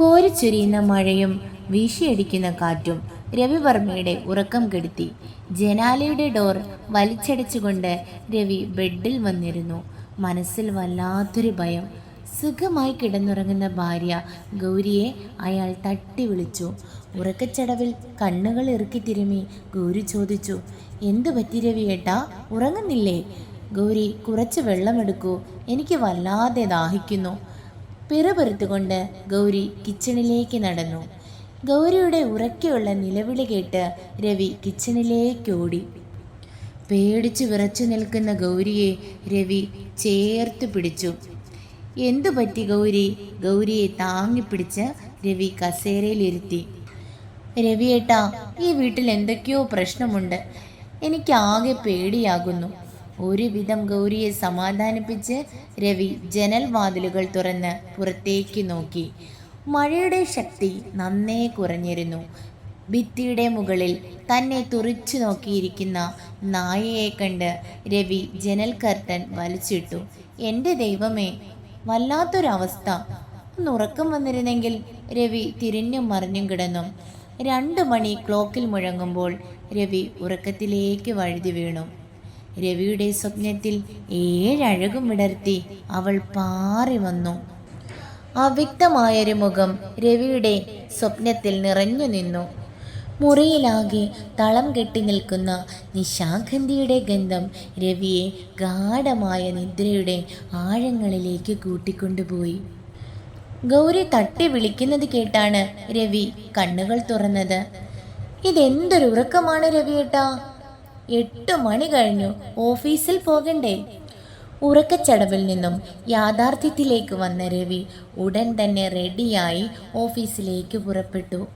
കോരിച്ചൊരിയുന്ന മഴയും വീശിയടിക്കുന്ന കാറ്റും രവിവർമ്മയുടെ ഉറക്കം കെടുത്തി. ജനാലയുടെ ഡോർ വലിച്ചടിച്ചുകൊണ്ട് രവി ബെഡിൽ വന്നിരുന്നു. മനസ്സിൽ വല്ലാത്തൊരു ഭയം. സുഖമായി കിടന്നുറങ്ങുന്ന ഭാര്യ ഗൗരിയെ അയാൾ തട്ടി വിളിച്ചു. ഉറക്കച്ചടവിൽ കണ്ണുകൾ ഇറുക്കി തിരുമി ഗൗരി ചോദിച്ചു എന്തു പറ്റി രവി ഏട്ടാ? ഉറങ്ങുന്നില്ലേ? ഗൗരി കുറച്ച് വെള്ളമെടുക്കൂ. എനിക്ക് വല്ലാതെ ദാഹിക്കുന്നു. പിറുപിറുത്തുകൊണ്ട് ഗൗരി കിച്ചണിലേക്ക് നടന്നു. ഗൗരിയുടെ ഉറക്കെയുള്ള നിലവിളി കേട്ട് രവി കിച്ചണിലേക്ക് ഓടി. പേടിച്ചു വിറച്ചു നിൽക്കുന്ന ഗൗരിയെ രവി ചേർത്ത് പിടിച്ചു. എന്തു പറ്റി ഗൗരി? ഗൗരിയെ താങ്ങിപ്പിടിച്ച് രവി കസേരയിലിരുത്തി രവിയേട്ടാ ഈ വീട്ടിൽ എന്തൊക്കെയോ പ്രശ്നമുണ്ട്. എനിക്കാകെ പേടിയാകുന്നു. ഒരുവിധം ഗൗരിയെ സമാധാനിപ്പിച്ച് രവി ജനൽ വാതിലുകൾ തുറന്ന് പുറത്തേക്ക് നോക്കി. മഴയുടെ ശക്തി നന്നേ കുറഞ്ഞിരുന്നു. ഭിത്തിയുടെ മുകളിൽ തന്നെ തുറിച്ചു നോക്കിയിരിക്കുന്ന നായയെ കണ്ട് രവി ജനൽ കർട്ടൻ വലിച്ചിട്ടു. എന്റെ ദൈവമേ വല്ലാത്തൊരവസ്ഥ. ഉറക്കം വന്നിരുന്നെങ്കിൽ രവി തിരിഞ്ഞും മറിഞ്ഞും കിടന്നു. രണ്ട് മണി ക്ലോക്കിൽ മുഴങ്ങുമ്പോൾ രവി ഉറക്കത്തിലേക്ക് വഴുതി വീണു. രവിയുടെ സ്വപ്നത്തിൽ ഏഴഴകും വിടർത്തി അവൾ പാറി വന്നു. അവ്യക്തമായൊരു മുഖം രവിയുടെ സ്വപ്നത്തിൽ നിറഞ്ഞു നിന്നു. മുറിയിലാകെ തളം കെട്ടി നിൽക്കുന്ന നിശാഗന്ധിയുടെ ഗന്ധം രവിയെ ഗാഢമായ നിദ്രയുടെ ആഴങ്ങളിലേക്ക് കൂട്ടിക്കൊണ്ടുപോയി. ഗൗരി തട്ടി വിളിക്കുന്നത് കേട്ടാണ് രവി കണ്ണുകൾ തുറന്നത്. ഇതെന്തൊരു ഉറക്കമാണ് രവിയേട്ടാ? എട്ട് മണി കഴിഞ്ഞു. ഓഫീസിൽ പോകണ്ടേ? ഉറക്കച്ചടവിൽ നിന്നും യാഥാർത്ഥ്യത്തിലേക്ക് വന്ന രവി ഉടൻ തന്നെ റെഡിയായി ഓഫീസിലേക്ക് പുറപ്പെട്ടു.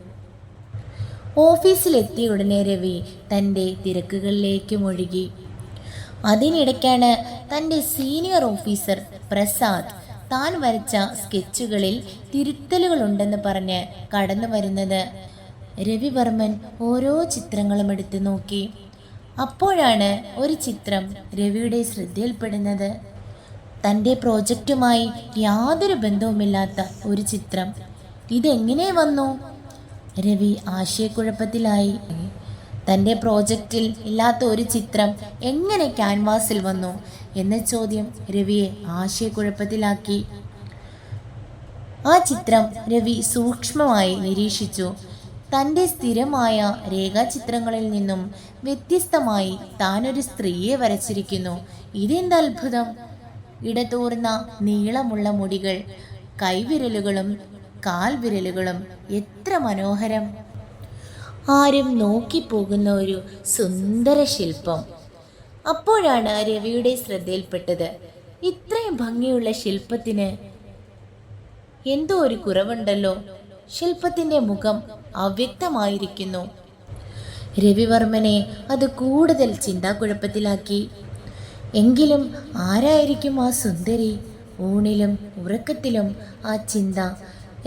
ഓഫീസിലെത്തിയ ഉടനെ രവി തന്റെ തിരക്കുകളിലേക്ക് മുഴുകി. അതിനിടയ്ക്കാണ് തന്റെ സീനിയർ ഓഫീസർ പ്രസാദ് താൻ വരച്ച സ്കെച്ചുകളിൽ തിരുത്തലുകളുണ്ടെന്ന് പറഞ്ഞ് കടന്നു വരുന്നത് രവിവർമ്മൻ ഓരോ ചിത്രങ്ങളും എടുത്തു നോക്കി. അപ്പോഴാണ് ഒരു ചിത്രം രവിയുടെ ശ്രദ്ധയിൽപ്പെടുന്നത്. തന്റെ പ്രോജക്റ്റുമായി യാതൊരു ബന്ധവുമില്ലാത്ത ഒരു ചിത്രം. ഇതെങ്ങനെ വന്നു? രവി ആശയക്കുഴപ്പത്തിലായി. തന്റെ പ്രോജക്റ്റിൽ ഇല്ലാത്ത ഒരു ചിത്രം എങ്ങനെ ക്യാൻവാസിൽ വന്നു എന്ന ചോദ്യം രവിയെ ആശയക്കുഴപ്പത്തിലാക്കി. ആ ചിത്രം രവി സൂക്ഷ്മമായി നിരീക്ഷിച്ചു. തന്റെ സ്ഥിരമായ രേഖാചിത്രങ്ങളിൽ നിന്നും വ്യത്യസ്തമായി താനൊരു സ്ത്രീയെ വരച്ചിരിക്കുന്നു. ഇതെന്ത് അത്ഭുതം? ഇടതൂർന്ന നീളമുള്ള മുടികൾ കൈവിരലുകളും കാൽവിരലുകളും എത്ര മനോഹരം! ആരും നോക്കിപ്പോകുന്ന ഒരു സുന്ദര ശില്പം. അപ്പോഴാണ് രവിയുടെ ശ്രദ്ധയിൽപ്പെട്ടത്. ഇത്രയും ഭംഗിയുള്ള ശില്പത്തിന് എന്തോ ഒരു കുറവുണ്ടല്ലോ. ശില്പത്തിന്റെ മുഖം അവ്യക്തമായിരിക്കുന്നു. രവിവർമ്മനെ അത് കൂടുതൽ ചിന്താക്കുഴപ്പത്തിലാക്കി. എങ്കിലും ആരായിരിക്കും ആ സുന്ദരി? ഊണിലും ഉറക്കത്തിലും ആ ചിന്ത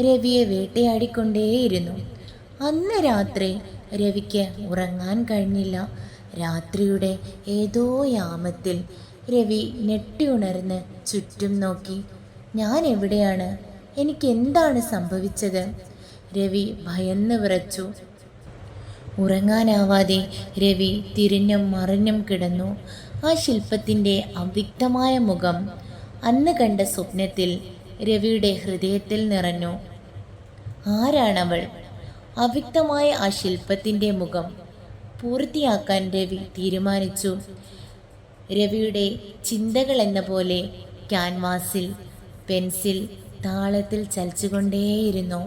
രവിയെ വേട്ടയാടിക്കൊണ്ടേയിരുന്നു. അന്ന് രാത്രി രവിക്ക് ഉറങ്ങാൻ കഴിഞ്ഞില്ല. രാത്രിയുടെ ഏതോ യാമത്തിൽ രവി ഞെട്ടിയുണർന്ന് ചുറ്റും നോക്കി. ഞാൻ എവിടെയാണ്? എനിക്ക് എന്താണ് സംഭവിച്ചത്? രവി ഭയന്ന് വിറച്ചു. ഉറങ്ങാനാവാതെ രവി തിരിഞ്ഞും മറിഞ്ഞും കിടന്നു. ആ ശില്പത്തിന്റെ അവ്യക്തമായ മുഖം അന്ന് കണ്ട സ്വപ്നത്തിൽ രവിയുടെ ഹൃദയത്തിൽ നിറഞ്ഞു. ആരാണവൾ? അവ്യക്തമായ ആ ശില്പത്തിന്റെ മുഖം പൂർത്തിയാക്കാൻ രവി തീരുമാനിച്ചു. രവിയുടെ ചിന്തകൾ എന്ന പോലെ ക്യാൻവാസിൽ പെൻസിൽ താളത്തിൽ ചലിച്ചുകൊണ്ടേയിരുന്നു.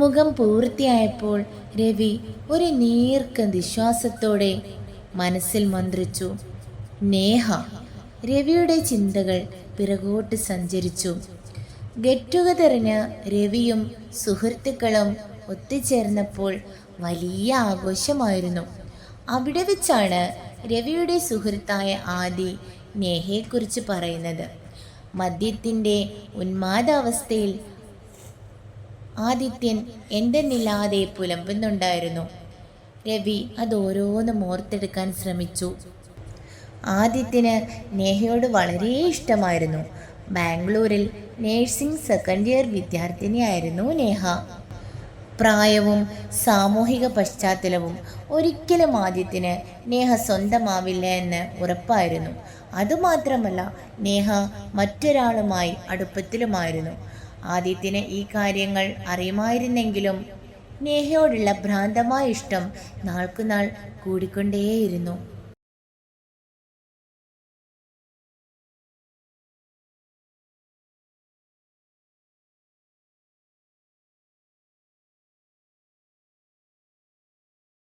മുഖം പൂർത്തിയായപ്പോൾ രവി ഒരു നീർക്ക വിശ്വാസത്തോടെ മനസ്സിൽ മന്ത്രിച്ചു നേഹ രവിയുടെ ചിന്തകൾ പിറകോട്ട് സഞ്ചരിച്ചു. ഗെറ്റ് തെറിഞ്ഞ രവിയും സുഹൃത്തുക്കളും ഒത്തുചേർന്നപ്പോൾ വലിയ ആഘോഷമായിരുന്നു. അവിടെ വെച്ചാണ് രവിയുടെ സുഹൃത്തായ ആദി നേഹയെക്കുറിച്ച് പറയുന്നത്. മദ്യത്തിന്റെ ഉന്മാദാവസ്ഥയിൽ ആദിത്യൻ എന്തെന്നില്ലാതെ പുലമ്പുന്നുണ്ടായിരുന്നു. രവി അത് ഓരോന്നും ഓർത്തെടുക്കാൻ ശ്രമിച്ചു. ആദിത്യന് നേഹയോട് വളരെ ഇഷ്ടമായിരുന്നു. ബാംഗ്ലൂരിൽ നേഴ്സിംഗ് സെക്കൻഡ് ഇയർ വിദ്യാർത്ഥിനിയായിരുന്നു നേഹ പ്രായവും സാമൂഹിക പശ്ചാത്തലവും ഒരിക്കലും ആദ്യത്തിന് നേഹ സ്വന്തമാവില്ല എന്ന് ഉറപ്പായിരുന്നു. അതുമാത്രമല്ല നേഹ മറ്റൊരാളുമായി അടുപ്പത്തിലുമായിരുന്നു. ആദ്യത്തിന് ഈ കാര്യങ്ങൾ അറിയുമായിരുന്നെങ്കിലും നേഹയോടുള്ള ഭ്രാന്തമായ ഇഷ്ടം നാൾക്കുനാൾ കൂടിക്കൊണ്ടേയിരുന്നു.